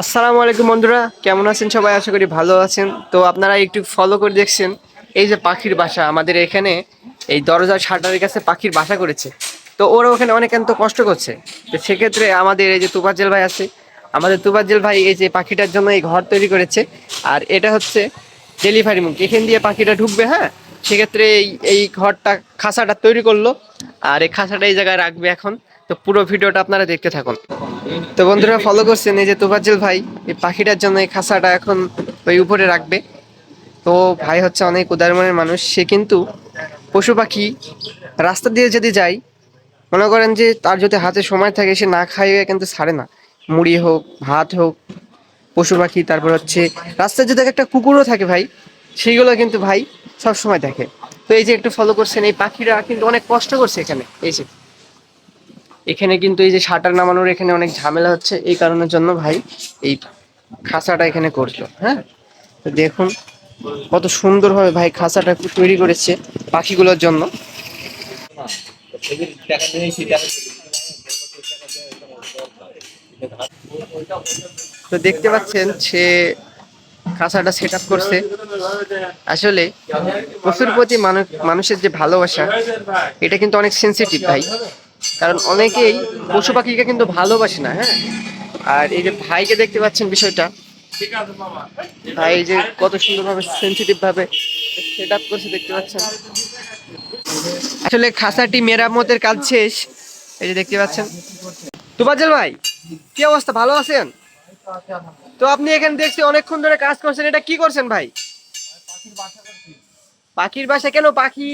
আসসালামু আলাইকুম বন্ধুরা, কেমন আছেন সবাই? আশা করি ভালো আছেন। তো আপনারা একটু ফলো করে দেখছেন, এই যে পাখির বাসা আমাদের এখানে, এই দরজার শাটারের কাছে পাখির বাসা করেছে। তো ওরা ওখানে অনেকান্ত কষ্ট করছে। তো সেক্ষেত্রে আমাদের এই যে তুফাজ্জেল ভাই আছে, আমাদের তুফাজ্জেল ভাই এই যে পাখিটার জন্য এই ঘর তৈরি করেছে। আর এটা হচ্ছে ডেলিভারি মুখ। এখান দিয়ে পাখিটা ঢুকবে হ্যাঁ? সেক্ষেত্রে এই এই ঘরটা খাঁচাটা তৈরি করল। আর এই খাঁচাটা এই জায়গায় রাখবে এখন। তো পুরো ভিডিওটা আপনারা দেখতে থাকুন। তো বন্ধুরা ফলো করছেন এই যে তোফাজ্জেল ভাই, এই পাখিটার জন্য এই খাঁচাটা এখন ওই উপরে রাখবে। তো ভাই হচ্ছে অনেক উদার মনের মানুষ, সে কিন্তু পশু পাখি রাস্তা দিয়ে যদি যায়, মনে করেন যে তার যদি হাতে সময় থাকে, সে না খাইয়ে কিন্তু ছাড়ে না। মুড়ি হোক, ভাত হোক, পশু পাখি, তারপর হচ্ছে রাস্তায় যদি একটা কুকুরও থাকে ভাই, সেইগুলো কিন্তু ভাই সব সময় দেখে। তো এই যে একটু ফলো করছেন, এই পাখিরা কিন্তু অনেক কষ্ট করছে এখানে, এই যে। এখানে কিন্তু এই যে শাটার নামানোর এখানে অনেক ঝামেলা হচ্ছে, এই কারণের জন্য ভাই এই খাঁচাটা এখানে করল হ্যাঁ? তো দেখুন কত সুন্দরভাবে ভাই খাঁচাটা তৈরি করেছে পাখিগুলোর জন্য। তো দেখতে পাচ্ছেন সে খাঁচাটা সেট আপ করছে। আসলে পশুর প্রতি মানুষের যে ভালোবাসা, এটা কিন্তু অনেক সেন্সিটিভ ভাই। কারণ অনেকেই পশু পাখিকে কিন্তু ভালোবাসে না হ্যাঁ? আর এই যে ভাইকে দেখতে পাচ্ছেন বিষয়টা, ভাই যে কত সুন্দরভাবে সেন্সিটিভ ভাবে সেট আপ করছে দেখতে পাচ্ছেন। আসলে খাসাটি মেরামতের কাজ শেষ, এই যে দেখতে পাচ্ছেন। তুবাজেল ভাই, কি অবস্থা? ভালো আছেন? তো আপনি এখানে দেখছি অনেকক্ষণ ধরে কাজ করছেন, এটা কি করছেন ভাই? পাখির বাসা কেন পাখি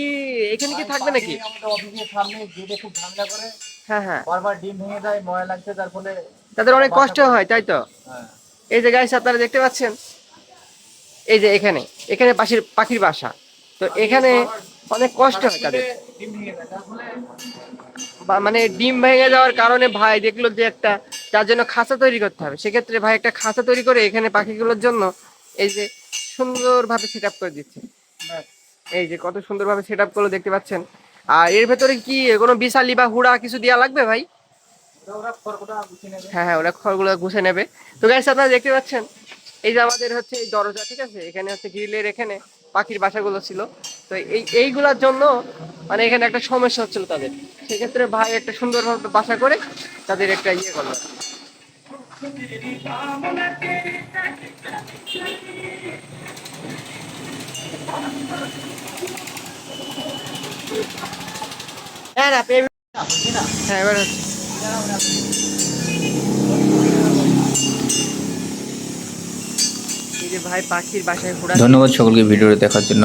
এখানে কি থাকবে নাকি? আমাদের অফিসের সামনে গেটে খুব ঝামেলা করে। হ্যাঁ হ্যাঁ। বারবার ডিম ভেঙে যায় ময়লা লাগছে তার ফলে তাদের অনেক কষ্ট হয় তাই তো? হ্যাঁ, এই যে গাইস আপনারা দেখতে পাচ্ছেন? এই যে এখানে এখানে পাখির পাখির বাসা। তো এখানে অনেক কষ্ট হয় তাদের। মানে ডিম ভেঙে যাওয়ার কারণে ভাই দেখল যে একটা তার জন্য খাঁচা তৈরি করতে হবে। সেক্ষেত্রে ভাই একটা খাঁচা তৈরি করে এখানে পাখিগুলোর জন্য এই যে সুন্দরভাবে সেট আপ করে দিচ্ছে। এই যে কত সুন্দরভাবে সেট আপ করল দেখতে পাচ্ছেন। আর এর ভেতরে কি, কোনো বিশালি বা হুড়া কিছু দেওয়া লাগবে ভাই? হ্যাঁ হ্যাঁ ওরা খড়গুলো গুছে নেবে। তো গাইস আপনারা দেখতে পাচ্ছেন, এই যে আমাদের হচ্ছে এই দরজা, ঠিক আছে? এখানে হচ্ছে গ্রিলের এখানে পাখির বাসাগুলো ছিল। তো এই, এইগুলোর জন্য মানে এখানে একটা সমস্যা হচ্ছিল তাদের। সেক্ষেত্রে ভাই একটা সুন্দরভাবে বাসা করে তাদের একটা ইয়ে করল। হ্যাঁ না পেয়ে হ্যাঁ এবার হচ্ছে। ধন্যবাদ সকলকে ভিডিওটা দেখার জন্য।